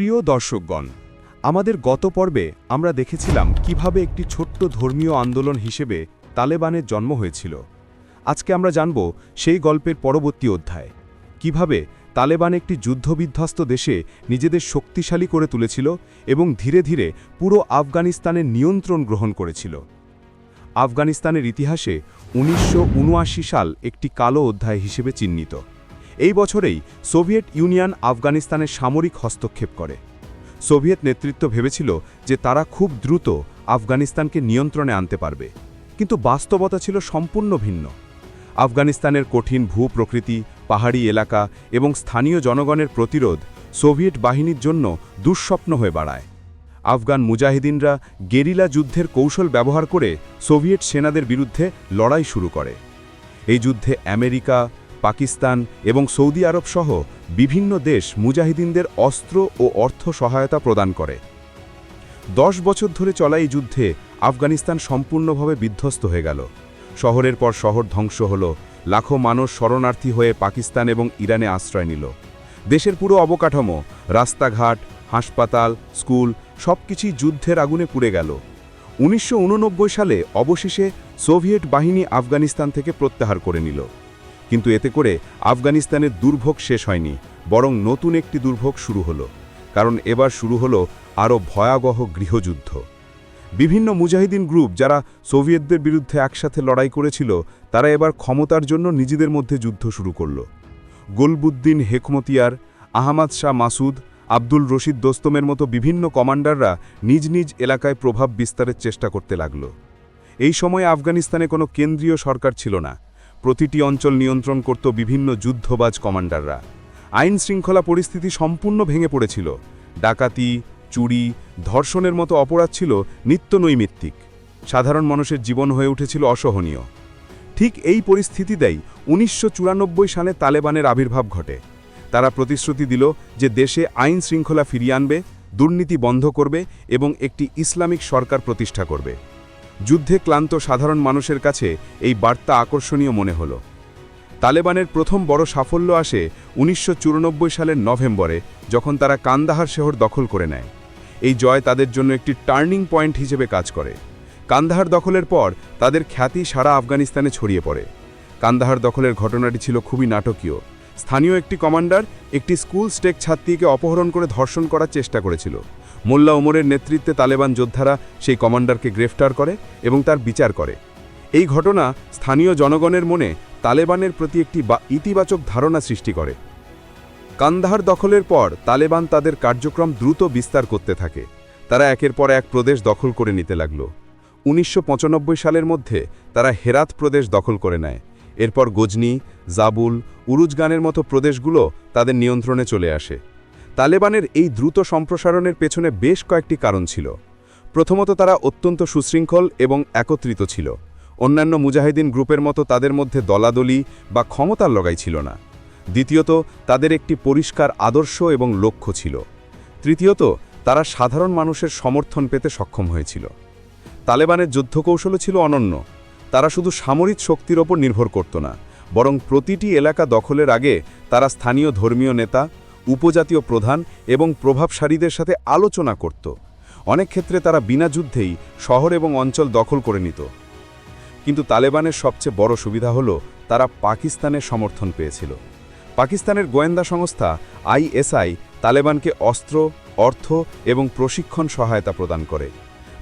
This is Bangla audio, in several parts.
প্রিয় দর্শকগণ, আমাদের গত পর্বে আমরা দেখেছিলাম কীভাবে একটি ছোট্ট ধর্মীয় আন্দোলন হিসেবে তালেবানের জন্ম হয়েছিল। আজকে আমরা জানব সেই গল্পের পরবর্তী অধ্যায়, কীভাবে তালেবান একটি যুদ্ধবিধ্বস্ত দেশে নিজেদের শক্তিশালী করে তুলেছিল এবং ধীরে ধীরে পুরো আফগানিস্তানের নিয়ন্ত্রণ গ্রহণ করেছিল। আফগানিস্তানের ইতিহাসে উনিশশো উনআশি সাল একটি কালো অধ্যায় হিসেবে চিহ্নিত। এই বছরেই সোভিয়েত ইউনিয়ন আফগানিস্তানের সামরিক হস্তক্ষেপ করে। সোভিয়েত নেতৃত্ব ভেবেছিল যে তারা খুব দ্রুত আফগানিস্তানকে নিয়ন্ত্রণে আনতে পারবে। কিন্তু বাস্তবতা ছিল সম্পূর্ণ ভিন্ন। আফগানিস্তানের কঠিন ভূ প্রকৃতি পাহাড়ি এলাকা এবং স্থানীয় জনগণের প্রতিরোধ সোভিয়েত বাহিনীর জন্য দুঃস্বপ্ন হয়ে বাড়ায় আফগান মুজাহিদিনরা গেরিলা যুদ্ধের কৌশল ব্যবহার করে সোভিয়েট সেনাদের বিরুদ্ধে লড়াই শুরু করে। এই যুদ্ধে আমেরিকা পাকিস্তান এবং সৌদি আরব সহ বিভিন্ন দেশ মুজাহিদিনদের অস্ত্র ও অর্থ সহায়তা প্রদান করে। দশ বছর ধরে চলা এই যুদ্ধে আফগানিস্তান সম্পূর্ণভাবে বিধ্বস্ত হয়ে গেল। শহরের পর শহর ধ্বংস হল, লাখো মানুষ শরণার্থী হয়ে পাকিস্তান এবং ইরানে আশ্রয় নিল। দেশের পুরো অবকাঠামো, রাস্তাঘাট, হাসপাতাল, স্কুল সবকিছুই যুদ্ধের আগুনে পুড়ে গেল। উনিশশো উননব্বই সালে অবশেষে সোভিয়েত বাহিনী আফগানিস্তান থেকে প্রত্যাহার করে নিল। কিন্তু এতে করে আফগানিস্তানের দুর্ভোগ শেষ হয়নি, বরং নতুন একটি দুর্ভোগ শুরু হলো, কারণ এবার শুরু হলো আরও ভয়াবহ গৃহযুদ্ধ। বিভিন্ন মুজাহিদিন গ্রুপ যারা সোভিয়েতদের বিরুদ্ধে একসাথে লড়াই করেছিল, তারা এবার ক্ষমতার জন্য নিজেদের মধ্যে যুদ্ধ শুরু করল। গোলবুদ্দিন হেকমতিয়ার, আহমাদ শাহ মাসুদ, আব্দুল রশিদ দোস্তমের মতো বিভিন্ন কমান্ডাররা নিজ নিজ এলাকায় প্রভাব বিস্তারের চেষ্টা করতে লাগল। এই সময়ে আফগানিস্তানে কোনো কেন্দ্রীয় সরকার ছিল না। প্রতিটি অঞ্চল নিয়ন্ত্রণ করত বিভিন্ন যুদ্ধবাজ কমান্ডাররা। আইন শৃঙ্খলা পরিস্থিতি সম্পূর্ণ ভেঙে পড়েছিল। ডাকাতি, চুরি, ধর্ষণের মতো অপরাধ ছিল নিত্য নৈমিত্তিক সাধারণ মানুষের জীবন হয়ে উঠেছিল অসহনীয়। ঠিক এই পরিস্থিতিতেই উনিশশো সালে তালেবানের আবির্ভাব ঘটে। তারা প্রতিশ্রুতি দিল যে দেশে আইন শৃঙ্খলা ফিরিয়ে আনবে, দুর্নীতি বন্ধ করবে এবং একটি ইসলামিক সরকার প্রতিষ্ঠা করবে। যুদ্ধে ক্লান্ত সাধারণ মানুষের কাছে এই বার্তা আকর্ষণীয় মনে হল। তালেবানের প্রথম বড় সাফল্য আসে উনিশশো চুরানব্বই সালের নভেম্বরে, যখন তারা কান্দাহার শহর দখল করে নেয়। এই জয় তাদের জন্য একটি টার্নিং পয়েন্ট হিসেবে কাজ করে। কান্দাহার দখলের পর তাদের খ্যাতি সারা আফগানিস্তানে ছড়িয়ে পড়ে। কান্দাহার দখলের ঘটনাটি ছিল খুবই নাটকীয়। স্থানীয় একটি কমান্ডার একটি স্কুল স্টেক ছাত্রীকে অপহরণ করে ধর্ষণ করার চেষ্টা করেছিল। মোল্লা ওমরের নেতৃত্বে তালেবান যোদ্ধারা সেই কমান্ডারকে গ্রেফতার করে এবং তার বিচার করে। এই ঘটনা স্থানীয় জনগণের মনে তালেবানের প্রতি একটি ইতিবাচক ধারণা সৃষ্টি করে। কান্দাহার দখলের পর তালেবান তাদের কার্যক্রম দ্রুত বিস্তার করতে থাকে। তারা একের পর এক প্রদেশ দখল করে নিতে লাগল। উনিশশো পঁচানব্বই সালের মধ্যে তারা হেরাত প্রদেশ দখল করে নেয়। এরপর গজনি, জাবুল, উরুজগানের মতো প্রদেশগুলো তাদের নিয়ন্ত্রণে চলে আসে। তালেবানের এই দ্রুত সম্প্রসারণের পেছনে বেশ কয়েকটি কারণ ছিল। প্রথমত তারা অত্যন্ত সুশৃঙ্খল এবং একত্রিত ছিল। অন্যান্য মুজাহিদিন গ্রুপের মতো তাদের মধ্যে দলাদলি বা ক্ষমতার লগাই ছিল না। দ্বিতীয়ত, তাদের একটি পরিষ্কার আদর্শ এবং লক্ষ্য ছিল। তৃতীয়ত, তারা সাধারণ মানুষের সমর্থন পেতে সক্ষম হয়েছিল। তালেবানের যুদ্ধকৌশলও ছিল অনন্য। তারা শুধু সামরিক শক্তির ওপর নির্ভর করত না, বরং প্রতিটি এলাকা দখলের আগে তারা স্থানীয় ধর্মীয় নেতা উপজাতীয় প্রধান এবং প্রভাবশালীদের সাথে আলোচনা করত। অনেক ক্ষেত্রে তারা বিনা যুদ্ধেই শহর এবং অঞ্চল দখল করে নিত। কিন্তু তালেবানের সবচেয়ে বড় সুবিধা হল, তারা পাকিস্তানের সমর্থন পেয়েছিল। পাকিস্তানের গোয়েন্দা সংস্থা আইএসআই তালেবানকে অস্ত্র, অর্থ এবং প্রশিক্ষণ সহায়তা প্রদান করে।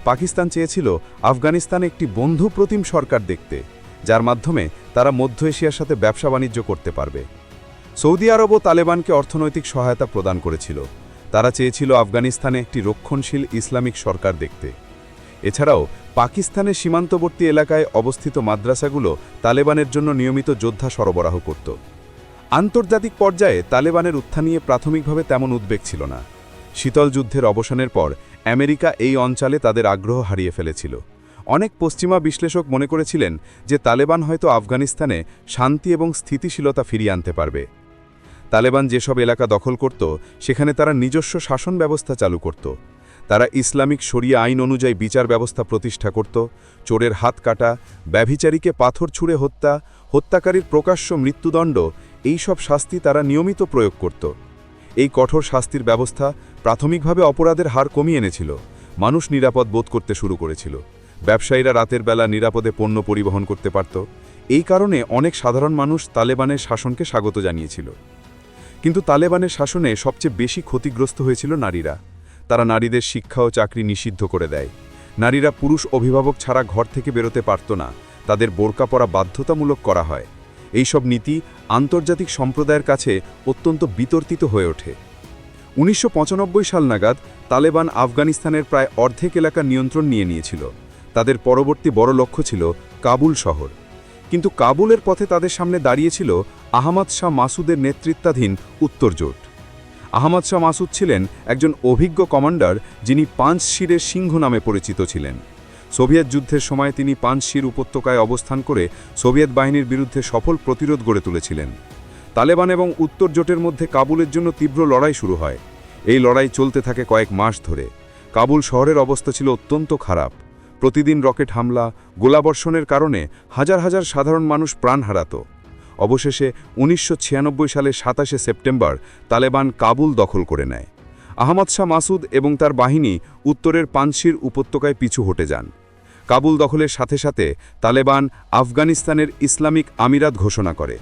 পাকিস্তান চেয়েছিল আফগানিস্তানে একটি বন্ধু প্রতিম সরকার দেখতে, যার মাধ্যমে তারা মধ্য এশিয়ার সাথে ব্যবসা বাণিজ্য করতে পারবে। সৌদি আরবও তালেবানকে অর্থনৈতিক সহায়তা প্রদান করেছিল। তারা চেয়েছিল আফগানিস্তানে একটি রক্ষণশীল ইসলামিক সরকার দেখতে। এছাড়াও পাকিস্তানের সীমান্তবর্তী এলাকায় অবস্থিত মাদ্রাসাগুলো তালেবানের জন্য নিয়মিত যোদ্ধা সরবরাহ করত। আন্তর্জাতিক পর্যায়ে তালেবানের উত্থান নিয়ে প্রাথমিকভাবে তেমন উদ্বেগ ছিল না। শীতল যুদ্ধের অবসানের পর আমেরিকা এই অঞ্চলে তাদের আগ্রহ হারিয়ে ফেলেছিল। অনেক পশ্চিমা বিশ্লেষক মনে করেছিলেন যে তালেবান হয়তো আফগানিস্তানে শান্তি এবং স্থিতিশীলতা ফিরিয়ে আনতে পারবে। তালেবান যেসব এলাকা দখল করত, সেখানে তারা নিজস্ব শাসন ব্যবস্থা চালু করত। তারা ইসলামিক শরিয়া আইন অনুযায়ী বিচার ব্যবস্থা প্রতিষ্ঠা করত, চোরের হাত কাটা, ব্যভিচারীকে পাথর ছুঁড়ে হত্যা, হত্যাকারীর প্রকাশ্য মৃত্যুদণ্ড এই সব শাস্তি তারা নিয়মিত প্রয়োগ করত। এই কঠোর শাস্তির ব্যবস্থা প্রাথমিকভাবে অপরাধের হার কমিয়ে এনেছিল, মানুষ নিরাপদ বোধ করতে শুরু করেছিল। ব্যবসায়ীরা রাতের বেলা নিরাপদে পণ্য পরিবহন করতে পারত। এই কারণে অনেক সাধারণ মানুষ তালেবানের শাসনকে স্বাগত জানিয়েছিল। কিন্তু তালেবানের শাসনে সবচেয়ে বেশি ক্ষতিগ্রস্ত হয়েছিল নারীরা। তারা নারীদের শিক্ষা ও চাকরি নিষিদ্ধ করে দেয়। নারীরা পুরুষ অভিভাবক ছাড়া ঘর থেকে বেরোতে পারত না। তাদের বোরকা পরা বাধ্যতামূলক করা হয়। এইসব নীতি আন্তর্জাতিক সম্প্রদায়ের কাছে অত্যন্ত বিতর্কিত হয়ে ওঠে। উনিশশো পঁচানব্বই সাল নাগাদ তালেবান আফগানিস্তানের প্রায় অর্ধেক এলাকা নিয়ন্ত্রণ নিয়ে নিয়েছিল। তাদের পরবর্তী বড় লক্ষ্য ছিল কাবুল শহর। কিন্তু কাবুলের পথে তাদের সামনে দাঁড়িয়েছিল আহমদ শাহ মাসুদের নেতৃত্বাধীন উত্তর জোট। আহমদ শাহ মাসুদ ছিলেন একজন অভিজ্ঞ কমান্ডার যিনি পাঁচ শিরের সিংহ নামে পরিচিত ছিলেন। সোভিয়েত যুদ্ধের সময় তিনি পাঁচ শির উপত্যকায় অবস্থান করে সোভিয়েত বাহিনীর বিরুদ্ধে সফল প্রতিরোধ গড়ে তুলেছিলেন। তালেবান এবং উত্তর জোটের মধ্যে কাবুলের জন্য তীব্র লড়াই শুরু হয়। এই লড়াই চলতে থাকে কয়েক মাস ধরে। কাবুল শহরের অবস্থা ছিল অত্যন্ত খারাপ। প্রতিদিন রকেট হামলা, গোলাবর্ষণের কারণে হাজার হাজার সাধারণ মানুষ প্রাণ হারাত। অবশেষে উনিশশো সালে সাতাশে সেপ্টেম্বর তালেবান কাবুল দখল করে নেয়। আহমদ শাহ মাসুদ এবং তার বাহিনী উত্তরের পানশির উপত্যকায় পিছু হটে যান। কাবুল দখলের সাথে সাথে তালেবান আফগানিস্তানের ইসলামিক আমিরাত ঘোষণা করে।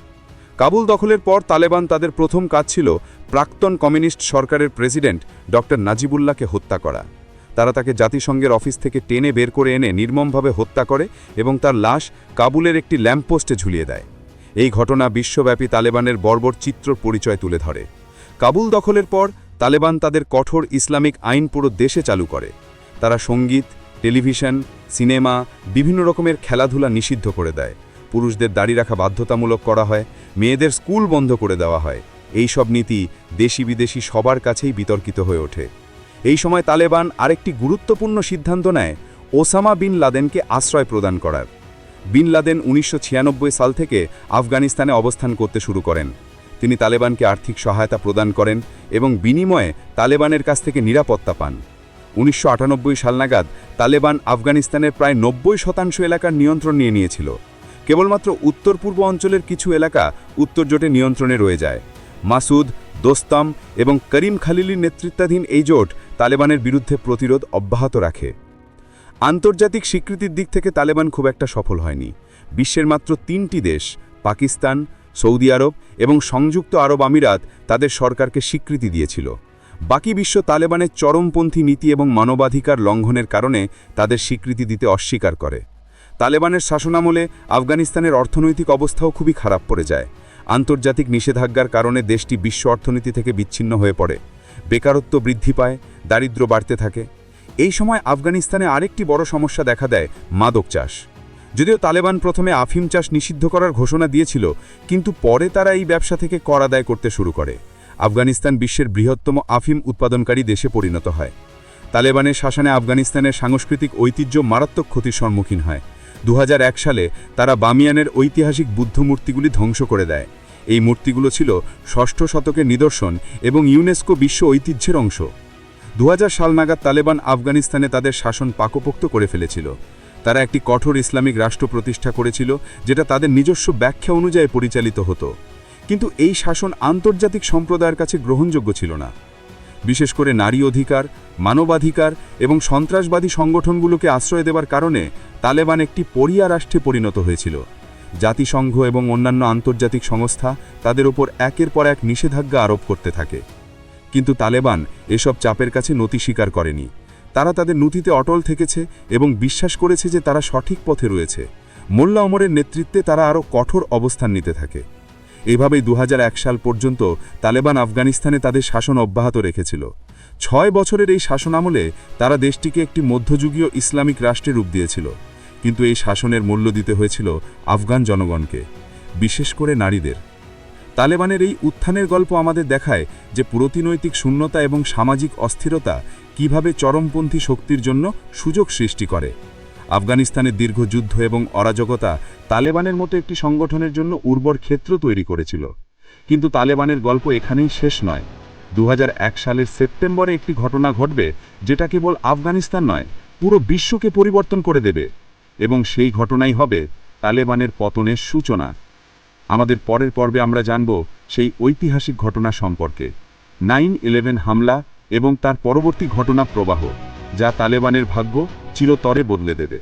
কাবুল দখলের পর তালেবান তাদের প্রথম কাজ ছিল প্রাক্তন কমিউনিস্ট সরকারের প্রেসিডেন্ট ডক্টর নাজিবুল্লাহকে হত্যা করা। তারা তাকে জাতিসংঘের অফিস থেকে টেনে বের করে এনে নির্মমভাবে হত্যা করে এবং তার লাশ কাবুলের একটি ল্যাম্পপোস্টে ঝুলিয়ে দেয়। এই ঘটনা বিশ্বব্যাপী তালেবানের বর্বর চিত্র পরিচয় তুলে ধরে। কাবুল দখলের পর তালেবান তাদের কঠোর ইসলামিক আইন পুরো দেশে চালু করে। তারা সংগীত, টেলিভিশন, সিনেমা, বিভিন্ন রকমের খেলাধুলা নিষিদ্ধ করে দেয়। পুরুষদের দাড়ি রাখা বাধ্যতামূলক করা হয়, মেয়েদের স্কুল বন্ধ করে দেওয়া হয়। এই সব নীতি দেশি বিদেশি সবার কাছেই বিতর্কিত হয়ে ওঠে। এই সময় তালেবান আরেকটি গুরুত্বপূর্ণ সিদ্ধান্ত নেয় ওসামা বিন লাদেনকে আশ্রয় প্রদান করার। বিন লাদেন উনিশশো ছিয়ানব্বই সাল থেকে আফগানিস্তানে অবস্থান করতে শুরু করেন। তিনি তালেবানকে আর্থিক সহায়তা প্রদান করেন এবং বিনিময়ে তালেবানের কাছ থেকে নিরাপত্তা পান। উনিশশো আটানব্বই সাল নাগাদ তালেবান আফগানিস্তানের প্রায় নব্বই শতাংশ এলাকার নিয়ন্ত্রণ নিয়ে নিয়েছিল। কেবলমাত্র উত্তর পূর্ব অঞ্চলের কিছু এলাকা উত্তর জোটে নিয়ন্ত্রণে রয়ে যায়। মাসুদ দোস্তাম এবং করিম খালিলির নেতৃত্বাধীন এই জোট তালেবানের বিরুদ্ধে প্রতিরোধ অব্যাহত রাখে। আন্তর্জাতিক স্বীকৃতির দিক থেকে তালেবান খুব একটা সফল হয়নি। বিশ্বের মাত্র তিনটি দেশ, পাকিস্তান, সৌদি আরব এবং সংযুক্ত আরব আমিরাত তাদের সরকারকে স্বীকৃতি দিয়েছিল। বাকি বিশ্ব তালেবানের চরমপন্থী নীতি এবং মানবাধিকার লঙ্ঘনের কারণে তাদের স্বীকৃতি দিতে অস্বীকার করে। তালেবানের শাসনামলে আফগানিস্তানের অর্থনৈতিক অবস্থাও খুবই খারাপ পড়ে যায়। আন্তর্জাতিক নিষেধাজ্ঞার কারণে দেশটি বিশ্ব অর্থনীতি থেকে বিচ্ছিন্ন হয়ে পড়ে। বেকারত্ব বৃদ্ধি পায় দারিদ্র বাড়তে থাকে। এই সময় আফগানিস্তানে আরেকটি বড় সমস্যা দেখা দেয়, মাদক চাষ। যদিও তালেবান প্রথমে আফিম চাষ নিষিদ্ধ করার ঘোষণা দিয়েছিল, কিন্তু পরে তারা এই ব্যবসা থেকে কর আদায় করতে শুরু করে। আফগানিস্তান বিশ্বের বৃহত্তম আফিম উৎপাদনকারী দেশে পরিণত হয়। তালেবানের শাসনে আফগানিস্তানের সাংস্কৃতিক ঐতিহ্য মারাত্মক ক্ষতির সম্মুখীন হয়। দু হাজার এক সালে তারা বামিয়ানের ঐতিহাসিক বুদ্ধ মূর্তিগুলি ধ্বংস করে দেয়। এই মূর্তিগুলো ছিল ষষ্ঠ শতকের নিদর্শন এবং ইউনেস্কো বিশ্ব ঐতিহ্যের অংশ। দু সাল নাগাদ তালেবান আফগানিস্তানে তাদের শাসন পাকপোক্ত করে ফেলেছিল। তারা একটি কঠোর ইসলামিক রাষ্ট্র প্রতিষ্ঠা করেছিল, যেটা তাদের নিজস্ব ব্যাখ্যা অনুযায়ী পরিচালিত হতো। কিন্তু এই শাসন আন্তর্জাতিক সম্প্রদায়ের কাছে গ্রহণযোগ্য ছিল না। বিশেষ করে নারী অধিকার, মানবাধিকার এবং সন্ত্রাসবাদী সংগঠনগুলোকে আশ্রয় দেওয়ার কারণে তালেবান একটি পরিয়া রাষ্ট্রে পরিণত হয়েছিল। জাতিসংঘ এবং অন্যান্য আন্তর্জাতিক সংস্থা তাদের ওপর একের পর এক নিষেধাজ্ঞা আরোপ করতে থাকে। কিন্তু তালেবান এসব চাপের কাছে নতি স্বীকার করেনি। তারা তাদের নথিতে অটল থেকেছে এবং বিশ্বাস করেছে যে তারা সঠিক পথে রয়েছে। মোল্লা অমরের নেতৃত্বে তারা আরও কঠোর অবস্থান নিতে থাকে। এভাবেই দু হাজার এক সাল পর্যন্ত তালেবান আফগানিস্তানে তাদের শাসন অব্যাহত রেখেছিল। ছয় বছরের এই শাসনামলে তারা দেশটিকে একটি মধ্যযুগীয় ইসলামিক রাষ্ট্রে রূপ দিয়েছিল। কিন্তু এই শাসনের মূল্য দিতে হয়েছিল আফগান জনগণকে, বিশেষ করে নারীদের। তালেবানের এই উত্থানের গল্প আমাদের দেখায় যে প্রতিনৈতিক শূন্যতা এবং সামাজিক অস্থিরতা কীভাবে চরমপন্থী শক্তির জন্য সুযোগ সৃষ্টি করে। আফগানিস্তানের দীর্ঘ যুদ্ধ এবং অরাজকতা তালেবানের মতো একটি সংগঠনের জন্য উর্বর ক্ষেত্র তৈরি করেছিল। কিন্তু তালেবানের গল্প এখানেই শেষ নয়। দু সালের সেপ্টেম্বরে একটি ঘটনা ঘটবে যেটা কেবল আফগানিস্তান নয়, পুরো বিশ্বকে পরিবর্তন করে দেবে এবং সেই ঘটনাই হবে তালেবানের পতনের সূচনা। আমাদের পরের পর্বে আমরা জানব সেই ঐতিহাসিক ঘটনা সম্পর্কে। নাইন ইলেভেন হামলা এবং তার পরবর্তী ঘটনা প্রবাহ, যা তালেবানের ভাগ্য চিরতরে বদলে দেবে।